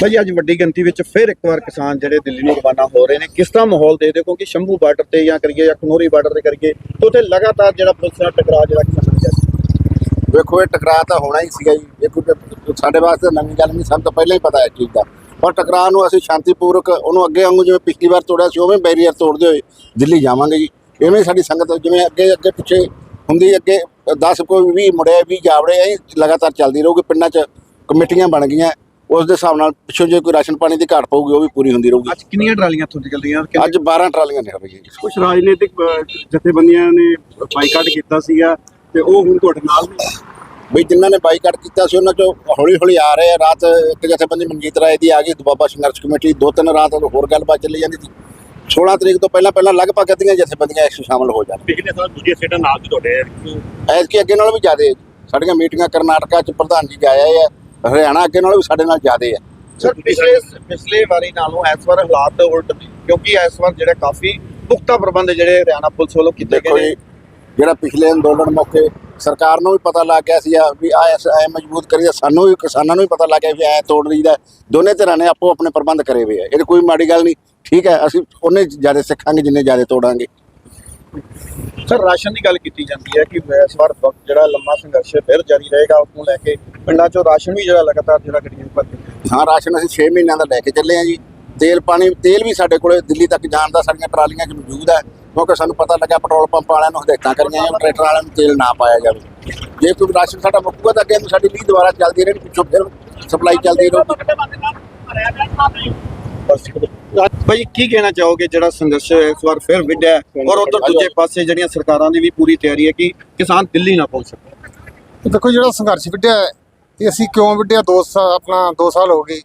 ਭਾਜੀ ਅੱਜ ਵੱਡੀ ਗਿਣਤੀ ਵਿੱਚ ਫਿਰ ਇੱਕ ਵਾਰ ਕਿਸਾਨ ਜਿਹੜੇ ਦਿੱਲੀ ਨੂੰ ਰਵਾਨਾ ਹੋ ਰਹੇ ਨੇ, ਕਿਸ ਤਰ੍ਹਾਂ ਮਾਹੌਲ ਦੇਖਦੇ ਹੋ? ਕਿਉਂਕਿ ਸ਼ੰਭੂ ਬਾਰਡਰ ਤੇ ਜਾਂ ਕਰੀਏ ਜਾਂ ਖਨੋਰੀ ਬਾਰਡਰ ਤੇ ਕਰੀਏ, ਤੇ ਉੱਥੇ ਲਗਾਤਾਰ ਜਿਹੜਾ ਪੁਲਿਸ ਨਾਲ ਟਕਰਾਅ ਜਿਹੜਾ ਕਿਸਾਨ ਦਾ ਵੇਖੋ, ਇਹ ਟਕਰਾਅ ਤਾਂ ਹੋਣਾ ਹੀ ਸੀਗਾ ਜੀ। ਦੇਖੋ ਸਾਡੇ ਵਾਸਤੇ ਨਵੀਂ ਗੱਲ ਨਹੀਂ, ਸਾਨੂੰ ਤਾਂ ਪਹਿਲਾਂ ਹੀ ਪਤਾ ਹੈ ਚੀਜ਼ ਦਾ। ਪਰ ਟਕਰਾਅ ਨੂੰ ਅਸੀਂ ਸ਼ਾਂਤੀਪੂਰਵਕ ਉਹਨੂੰ ਅੱਗੇ ਵਾਂਗੂ ਜਿਵੇਂ ਪਿਛਲੀ ਵਾਰ ਤੋੜਿਆ ਸੀ, ਉਵੇਂ ਬੈਰੀਅਰ ਤੋੜਦੇ ਹੋਏ ਦਿੱਲੀ ਜਾਵਾਂਗੇ ਜੀ। ਇਵੇਂ ਸਾਡੀ ਸੰਗਤ ਜਿਵੇਂ ਅੱਗੇ ਅੱਗੇ ਪਿੱਛੇ ਹੁੰਦੀ, ਅੱਗੇ 10 ਕੋਈ 20 ਮੁੜਿਆ 20 ਜਾਵੜੇ ਐ ਲਗਾਤਾਰ ਚੱਲਦੀ ਰਹੂਗੀ ਪਿੰਡਾਂ 'ਚ। ਕਮੇਟੀਆਂ ਬਣ ਗਈਆਂ ਉਸ ਦੇ ਹਿਸਾਬ ਨਾਲ ਪਿੱਛੋਂ ਜੇ ਕੋਈ ਰਾਸ਼ਨ ਪਾਣੀ ਦੀ ਘਾਟ ਪਊਗੀ ਉਹ ਵੀ ਪੂਰੀ ਹੁੰਦੀ ਰਹੂਗੀ। ਅੱਜ ਕਿੰਨੀਆਂ ਟਰਾਲੀਆਂ ਇੱਥੋਂ ਨਿਕਲਦੀਆਂ ਅੱਜ 12 ਟਰਾਲੀਆਂ ਰਹੀਆਂ ਜੀ। ਕੁਝ ਰਾਜਨੀਤਿਕ ਜਥੇਬੰਦੀਆਂ ਨੇ ਬਾਈਕਾਟ ਕੀਤਾ ਸੀਗਾ ਤੇ ਉਹ ਹੁਣ ਤੁਹਾਡੇ ਨਾਲ ਨੇ। ਬਈ ਜਿਨ੍ਹਾਂ ਨੇ ਬਾਈਕਾਟ ਕੀਤਾ ਸੀ ਉਹਨਾਂ ਚੋਂ ਹੌਲੀ ਹੌਲੀ ਆ ਰਹੇ ਆ। ਰਾਤ ਇੱਕ ਜਥੇਬੰਦੀ ਮਨਜੀਤ ਰਾਏ ਦੀ ਆ ਗਈ ਦੁਆਬਾ ਸੰਘਰਸ਼ ਕਮੇਟੀ ਦੋ ਤਿੰਨ ਰਾਤ ਹੋਰ ਗੱਲਬਾਤ ਚੱਲੀ ਜਾਂਦੀ ਸੀ। 16 ਤਰੀਕ ਤੋਂ ਪਹਿਲਾਂ ਪਹਿਲਾਂ ਲਗਭਗ ਅੱਧੀਆਂ ਜਥੇਬੰਦੀਆਂ ਇਸ ਸ਼ਾਮਲ ਹੋ ਜਾਣ ਪਿਛਲੇ ਸਾਲ ਦੂਜੇ ਸਟੇਟਾਂ ਨਾਲ ਵੀ ਤੁਹਾਡੇ ਐਤਕੀ ਅੱਗੇ ਨਾਲੋਂ ਵੀ ਜ਼ਿਆਦੇ ਸਾਡੀਆਂ ਮੀਟਿੰਗਾਂ ਕਰਨਾਟਕਾ 'ਚ ਪ੍ਰਧਾਨ ਜੀ ਗਏ ਆਏ ਆ ਹਰਿਆਣਾ ਅੱਗੇ ਨਾਲੋਂ ਵੀ ਸਾਡੇ ਨਾਲ ਜ਼ਿਆਦੇ ਆ। ਸਰ ਪਿਛਲੇ ਪਿਛਲੇ ਵਾਰੀ ਨਾਲੋਂ ਇਸ ਵਾਰ ਹਾਲਾਤ ਉਲਟ ਨੇ ਕਿਉਂਕਿ ਇਸ ਵਾਰ ਜਿਹੜਾ ਕਾਫੀ ਪੁਖਤਾ ਪ੍ਰਬੰਧ ਜਿਹੜੇ ਹਰਿਆਣਾ ਪੁਲਿਸ ਵੱਲੋਂ ਕੀਤੇ ਗਏ ਨੇ। ਜਿਹੜਾ ਪਿਛਲੇ ਅੰਦੋਲਨ ਮੌਕੇ ਸਰਕਾਰ ਨੂੰ ਵੀ ਪਤਾ ਲੱਗ ਗਿਆ ਸੀ ਵੀ ਆ ਐ ਮਜ਼ਬੂਤ ਕਰੀਏ ਸਾਨੂੰ ਵੀ ਕਿਸਾਨਾਂ ਨੂੰ ਵੀ ਪਤਾ ਲੱਗ ਗਿਆ ਵੀ ਐ ਤੋੜ ਰਹੀਦਾ ਦੋਨੇ ਧਿਰਾਂ ਨੇ ਆਪੋ ਆਪਣੇ ਪ੍ਰਬੰਧ ਕਰੇ ਹੋਏ ਆ। ਇਹ ਕੋਈ ਮਾੜੀ ਗੱਲ ਨਹੀਂ। ਠੀਕ ਹੈ ਅਸੀਂ ਉਹਨੇ ਜ਼ਿਆਦਾ ਸਿੱਖਾਂਗੇ ਜਿੰਨੇ ਜ਼ਿਆਦਾ ਤੋੜਾਂਗੇ। ਸਰ ਰਾਸ਼ਨ ਦੀ ਗੱਲ ਕੀਤੀ ਜਾਂਦੀ ਹੈ ਕਿ ਇਸ ਵਾਰ ਜਿਹੜਾ ਲੰਮਾ ਸੰਘਰਸ਼ ਫਿਰ ਜਾਰੀ ਰਹੇਗਾ ਉਸ ਨੂੰ ਲੈ ਕੇ ਪਿੰਡਾਂ 'ਚੋਂ ਰਾਸ਼ਨ ਵੀ ਜਿਹੜਾ ਲਗਾਤਾਰ ਜਿਹੜਾ ਗੱਡੀਆਂ ਭਰਦੇ ਨੇ ਹਾਂ। ਰਾਸ਼ਨ ਅਸੀਂ 6 ਮਹੀਨਿਆਂ ਦਾ ਲੈ ਕੇ ਚੱਲੇ ਆ ਜੀ। ਤੇਲ ਪਾਣੀ ਤੇਲ ਵੀ ਸਾਡੇ ਕੋਲੇ ਦਿੱਲੀ ਤੱਕ ਜਾਣ ਦਾ ਸਾਡੀਆਂ ਟਰਾਲੀਆਂ 'ਚ ਮੌਜੂਦ ਹੈ। ਕਿਉਂਕਿ ਸਾਨੂੰ ਪਤਾ ਲੱਗਾ ਪੈਟਰੋਲ ਪੰਪ ਵਾਲਿਆਂ ਨੂੰ ਹਦਾਇਤਾਂ ਕਰੀਆਂ ਜਾਂ ਟਰੈਕਟਰ ਵਾਲਿਆਂ ਨੂੰ ਤੇਲ ਨਾ ਪਾਇਆ ਜਾਵੇ। ਜੇ ਕੋਈ ਰਾਸ਼ਨ ਸਾਡਾ ਮੁੱਕੂਗਾ ਤਾਂ ਅੱਗੇ ਨੂੰ ਸਾਡੀ ਲੀਹ ਦੁਬਾਰਾ ਚੱਲਦੀ ਰਹੇ ਪਿੱਛੋਂ ਫਿਰ ਸਪਲਾਈ ਚੱਲਦੀ ਰਹੂਗੀ ਭਾਈ ਕੀ ਕਹਿਣਾ ਚਾਹੋਗੇ? ਜਿਹੜਾ ਸੰਘਰਸ਼ ਇਸ ਵਾਰ ਫਿਰ ਵਿੱਢਿਆ ਹੈ। ਔਰ ਉਧਰ ਦੂਜੇ ਪਾਸੇ ਜਿਹੜੀਆਂ ਸਰਕਾਰਾਂ ਦੀ ਵੀ ਪੂਰੀ ਤਿਆਰੀ ਹੈ ਕਿ ਕਿਸਾਨ ਦਿੱਲੀ ਨਾ ਪਹੁੰਚ ਸਕਣ। ਦੇਖੋ ਜਿਹੜਾ ਸੰਘਰਸ਼ ਵਿੱਢਿਆ ਹੈ, ਅਸੀਂ ਕਿਉਂ ਵਿੱਢਿਆ? ਦੋ ਸਾਲ ਆਪਣਾ 2 ਸਾਲ ਹੋ ਗਏ।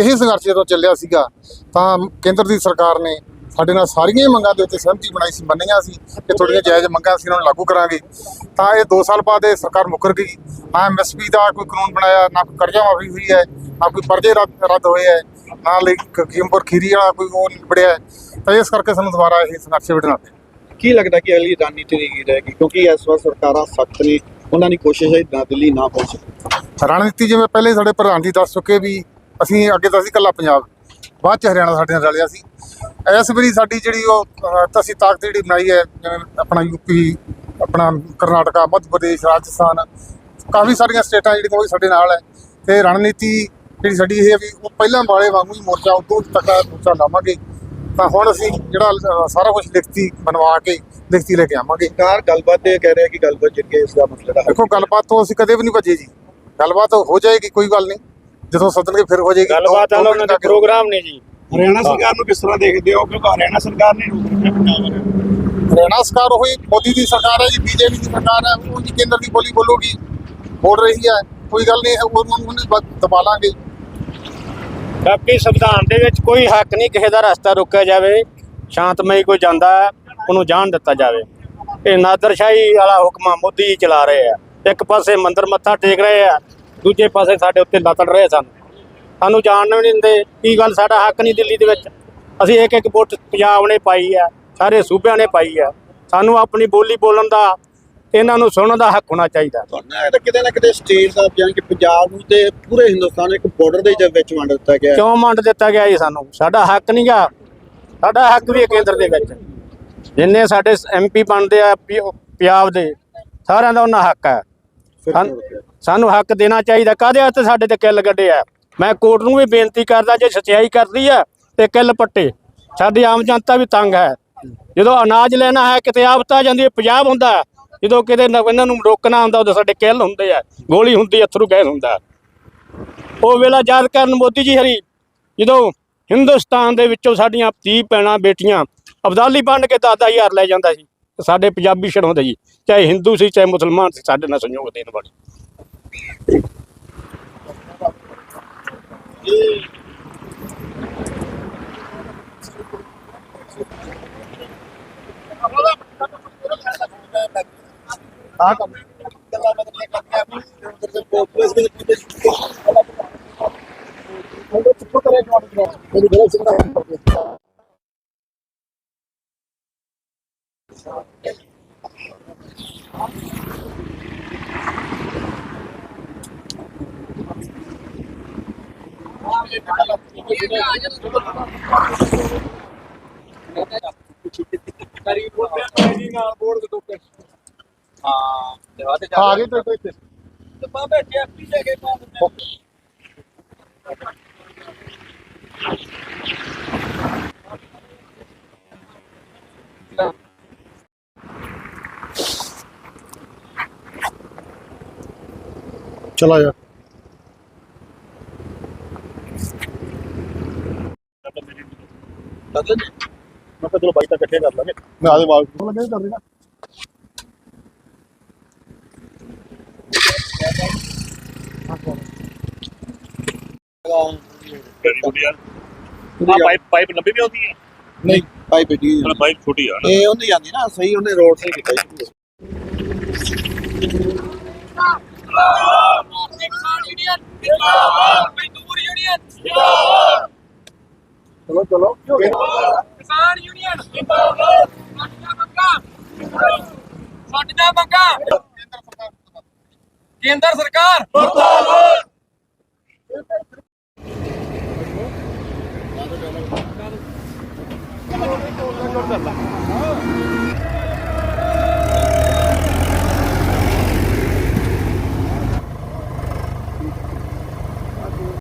ਇਹੀ ਸੰਘਰਸ਼ ਜਦੋਂ ਚੱਲਿਆ ਸੀਗਾ ਤਾਂ ਕੇਂਦਰ ਦੀ ਸਰਕਾਰ ਨੇ ਸਾਡੇ ਨਾਲ ਸਾਰੀਆਂ ਮੰਗਾਂ ਦੇ ਉੱਤੇ ਸਹਿਮਤੀ ਬਣਾਈ ਸੀ ਮੰਨੀਆਂ ਸੀ ਕਿ ਤੁਹਾਡੀਆਂ ਜਾਇਜ਼ ਮੰਗਾਂ ਅਸੀਂ ਉਹਨਾਂ ਨੂੰ ਲਾਗੂ ਕਰਾਂਗੇ। ਤਾਂ ਇਹ 2 ਸਾਲ ਬਾਅਦ ਇਹ ਸਰਕਾਰ ਮੁਕਰ ਗਈ। ਨਾ ਐਮਐਸਪੀ ਦਾ ਕੋਈ ਕਾਨੂੰਨ ਬਣਾਇਆ ਨਾ ਕੋਈ ਕਰਜ਼ਾ ਮਾਫੀ ਹੋਈ ਹੈ ਨਾ ਕੋਈ ਪਰਜੇ ਰੱਦ ਰੱਦ ਹੋਏ ਹੈ ਨਾ ਲਈ ਕੀਮਪੁਰ ਖੀਰੀ ਵਾਲਾ ਕੋਈ ਉਹ ਨਿਬੜਿਆ ਹੈ। ਤਾਂ ਇਸ ਕਰਕੇ ਸਾਨੂੰ ਦੁਬਾਰਾ ਇਹ ਸੰਘਰਸ਼ ਵਿੱਢਣਾ ਪਿਆ। ਕੀ ਲੱਗਦਾ ਕਿ ਅਗਲੀ ਰਣਨੀਤੀ ਕੀ ਰਹੇਗੀ? ਕਿਉਂਕਿ ਇਸ ਵਾਰ ਸਰਕਾਰਾਂ ਸਖਤ ਨੇ ਉਹਨਾਂ ਦੀ ਕੋਸ਼ਿਸ਼ ਹੈ ਨਾ ਦਿੱਲੀ ਨਾ ਪਹੁੰਚ ਰਣਨੀਤੀ ਜਿਵੇਂ ਪਹਿਲੇ ਸਾਡੇ ਪ੍ਰਧਾਨ ਜੀ ਦੱਸ ਚੁੱਕੇ ਵੀ ਅਸੀਂ ਅੱਗੇ ਤਾਂ ਸੀ ਇਕੱਲਾ ਪੰਜਾਬ ਬਾਅਦ ਚ ਹਰਿਆਣਾ ਸਾਡੇ ਨਾਲ ਰਲਿਆ ਸੀ। ਇਸ ਵਾਰੀ ਸਾਡੀ ਜਿਹੜੀ ਉਹ ਅਹ, ਤਾਂ ਅਸੀਂ ਤਾਕਤ ਜਿਹੜੀ ਬਣਾਈ ਹੈ ਜਿਵੇਂ ਆਪਣਾ ਯੂਪੀ ਆਪਣਾ ਕਰਨਾਟਕਾ ਮੱਧ ਪ੍ਰਦੇਸ਼ ਰਾਜਸਥਾਨ ਕਾਫੀ ਸਾਰੀਆਂ ਸਟੇਟਾਂ ਜਿਹੜੀਆਂ ਉਹ ਸਾਡੇ ਨਾਲ ਹੈ। ਤੇ ਰਣਨੀਤੀ ਜਿਹੜੀ ਸਾਡੀ ਇਹ ਹੈ ਵੀ ਉਹ ਪਹਿਲਾਂ ਵਾਲੇ ਵਾਂਗੂ ਹੀ ਮੋਰਚਾ ਉਦੋਂ ਤੱਕ ਮੋਰਚਾ ਲਾਵਾਂਗੇ। ਤਾਂ ਹੁਣ ਅਸੀਂ ਜਿਹੜਾ ਸਾਰਾ ਕੁਝ ਲਿਖਤੀ ਬਣਵਾ ਕੇ ਲਿਖਤੀ ਲੈ ਕੇ ਆਵਾਂਗੇ। ਸਰਕਾਰ ਗੱਲਬਾਤ ਇਹ ਕਹਿ ਰਿਹਾ ਕਿ ਗੱਲਬਾਤ ਜਿਹੜੀ ਇਸ ਦਾ ਮਸਲਾ ਹੈ। ਦੇਖੋ ਗੱਲਬਾਤ ਤੋਂ ਅਸੀਂ ਕਦੇ ਵੀ ਨਹੀਂ ਭੱਜੇ ਜੀ। ਗੱਲਬਾਤ ਹੋ ਜਾਏਗੀ ਕੋਈ ਗੱਲ ਨਹੀਂ। ਜਦੋਂ ਸੱਦਣਗੇ ਫਿਰ ਹੋ ਜਾਏਗੀ। ਗੱਲਬਾਤ ਮਿੰਟ ਉਹਨਾਂ ਦਾ ਪ੍ਰੋਗਰਾਮ ਨਹੀਂ ਜੀ। ਹਰਿਆਣਾ ਸਰਕਾਰ ਨੂੰ ਕਿਸ ਤਰ੍ਹਾਂ ਦੇਖਦੇ ਹੋ? ਕਿਉਂਕਿ ਹਰਿਆਣਾ ਸਰਕਾਰ ਨੇ ਰੋਕ ਰੱਖਿਆ ਪੰਜਾਬ ਵਾਲਿਆਂ ਹਰਿਆਣਾ ਸਰਕਾਰ ਉਹੀ ਮੋਦੀ ਦੀ ਸਰਕਾਰ ਹੈ ਜੀ ਬੀਜੇਪੀ ਦੀ ਸਰਕਾਰ ਹੈ ਉਹ ਜੀ ਕੇਂਦਰ ਦੀ ਬੋਲੀ ਬੋਲੂਗੀ ਬੋਲ ਰਹੀ ਹੈ ਕੋਈ ਗੱਲ ਨਹੀਂ ਉਹਨੂੰ ਦਬਾ ਲਾਂਗੇ। ਬਾਕੀ ਸੰਵਿਧਾਨ ਦੇ ਵਿੱਚ ਕੋਈ ਹੱਕ ਨਹੀਂ ਕਿਸੇ ਦਾ ਰਸਤਾ ਰੋਕਿਆ ਜਾਵੇ ਸ਼ਾਂਤਮਈ ਕੋਈ ਜਾਂਦਾ ਹੈ, ਉਹਨੂੰ ਜਾਣ ਦਿੱਤਾ ਜਾਵੇ। ਇਹ ਨਾਦਰਸ਼ਾਹੀ ਵਾਲਾ ਹੁਕਮ ਮੋਦੀ ਜੀ ਚਲਾ ਰਹੇ ਆ। ਇੱਕ ਪਾਸੇ ਮੰਦਰ ਮੱਥਾ ਟੇਕ ਰਹੇ ਆ ਦੂਜੇ ਪਾਸੇ ਸਾਡੇ ਉੱਤੇ ਲੱਤੜ ਰਹੇ ਸਨ। ਸਾਨੂੰ ਜਾਣ ਵੀ ਨਹੀਂ ਦਿੰਦੇ ਕੀ ਗੱਲ ਸਾਡਾ ਹੱਕ ਨਹੀਂ ਦਿੱਲੀ ਦੇ ਵਿੱਚ। ਅਸੀਂ ਇੱਕ ਇੱਕ ਵੋਟ ਪੰਜਾਬ ਨੇ ਪਾਈ ਆ ਸਾਰੇ ਸੂਬਿਆਂ ਨੇ ਪਾਈ ਆ। ਸਾਨੂੰ ਆਪਣੀ ਬੋਲੀ ਬੋਲਣ ਦਾ ਇਹਨਾਂ ਨੂੰ ਸੁਣਨ ਦਾ ਹੱਕ ਹੋਣਾ ਚਾਹੀਦਾ। ਤੁਹਾਨੂੰ ਕਿਤੇ ਨਾ ਕਿਤੇ ਸਟੇਟ ਦਾ ਜਾਨ ਕਿ ਪੰਜਾਬ ਨੂੰ ਤੇ ਪੂਰੇ ਹਿੰਦੁਸਤਾਨ ਨੂੰ ਇੱਕ ਬਾਰਡਰ ਦੇ ਵਿੱਚ ਵੰਡ ਦਿੱਤਾ ਗਿਆ। ਕਿਉਂ ਮੰਡ ਦਿੱਤਾ ਗਿਆ ਜੀ ਸਾਨੂੰ? ਸਾਡਾ ਹੱਕ ਨਹੀਂਗਾ ਸਾਡਾ ਹੱਕ ਵੀ ਹੈ ਕੇਂਦਰ ਦੇ ਵਿੱਚ। ਜਿੰਨੇ ਸਾਡੇ ਐਮਪੀ ਬਣਦੇ ਆ ਪੰਜਾਬ ਦੇ ਸਾਰਿਆਂ ਦਾ ਉਹਨਾਂ ਹੱਕ ਹੈ। ਸਾਨੂੰ- ਹੱਕ ਦੇਣਾ ਚਾਹੀਦਾ। ਕਾਹਦੇ ਵਾਸਤੇ ਸਾਡੇ ਤੇ ਕਿੱਲ ਗੱਡੇ ਆ? ਮੈਂ ਕੋਰਟ ਨੂੰ ਵੀ ਬੇਨਤੀ ਕਰਦਾ ਜੇ ਸਚਾਈ ਕਰਦੀ ਆ ਤੇ ਕਿੱਲ ਪੱਟੇ। ਸਾਡੀ ਆਮ ਜਨਤਾ ਵੀ ਤੰਗ ਹੈ। ਜਦੋਂ ਅਨਾਜ ਲੈਣਾ ਹੈ ਕਿਤੇ ਆਫਤ ਜਾਂਦੀ ਹੈ ਪੰਜਾਬ ਹੁੰਦਾ ਹੈ। ਜਦੋਂ ਕਿਤੇ ਨ- ਇਹਨਾਂ ਨੂੰ ਰੋਕਣਾ ਹੁੰਦਾ ਉਦੋਂ ਸਾਡੇ ਕਿੱਲ ਹੁੰਦੇ ਆ। ਗੋਲੀ ਹੁੰਦੀ ਅਥਰੂ ਗੈਸ ਹੁੰਦਾ। ਉਹ ਵੇਲਾ ਯਾਦ ਕਰਨ ਮੋਦੀ ਜੀ ਹਰੀ ਜਦੋਂ ਹਿੰਦੁਸਤਾਨ ਦੇ ਵਿੱਚੋਂ ਸਾਡੀਆਂ ਧੀ ਭੈਣਾਂ ਬੇਟੀਆਂ ਅਬਦਾਲੀ ਬਣ ਕੇ ਦਾਦਾ ਹਜ਼ਾਰ ਲੈ ਜਾਂਦਾ ਸੀ ਤੇ ਸਾਡੇ ਪੰਜਾਬੀ ਛੜਾਉਂਦੇ ਜੀ। ਚਾਹੇ ਹਿੰਦੂ ਸੀ ਚਾਹੇ ਮੁਸਲਮਾਨ ਸੀ ਸਾਡੇ ਨਾਲ ਸੰਯੋਗ ਦੇਣ ਵਾਲੀ। ਆ ਗਏ ਤੇ ਇੱਥੇ ਚਲਾ ਜਾ ਕਰ ਲੈਂਦੇ ਮੈਂ ਕਿਹਾ ਚਲੋ ਬਾਈ ਤਾਂ ਇਕੱਠੇ ਕਰ ਲਾਂਗੇ। ਮੈਂ ਆਦੇ ਵਾਲ ਤੋਂ ਲੱਗੇ ਕਰ ਦੇਣਾ। ਆ? ਪਾਈਪ ਪਾਈਪ ਲੰਬੀ ਵੀ ਹੁੰਦੀ ਹੈ? ਨਹੀਂ ਬਾਈ ਬੇਟੀ ਮਤਲਬ ਪਾਈਪ ਛੋਟੀ ਆ ਇਹ ਉਹਨੇ ਜਾਂਦੀ ਨਾ ਸਹੀ ਉਹਨੇ ਰੋਡ ਤੇ ਕੀਤਾ ਜੀ। ਚਲੋ ਚਲੋ। ਕਿਸਾਨ ਯੂਨੀਅਨ ਜਿੰਦਾਬਾਦ। ਸਾਡੀਆਂ ਮੰਗਾਂ। ਸਾਡੀਆਂ ਮੰਗਾਂ। ਕੇਂਦਰ ਸਰਕਾਰ। ਚੱਲ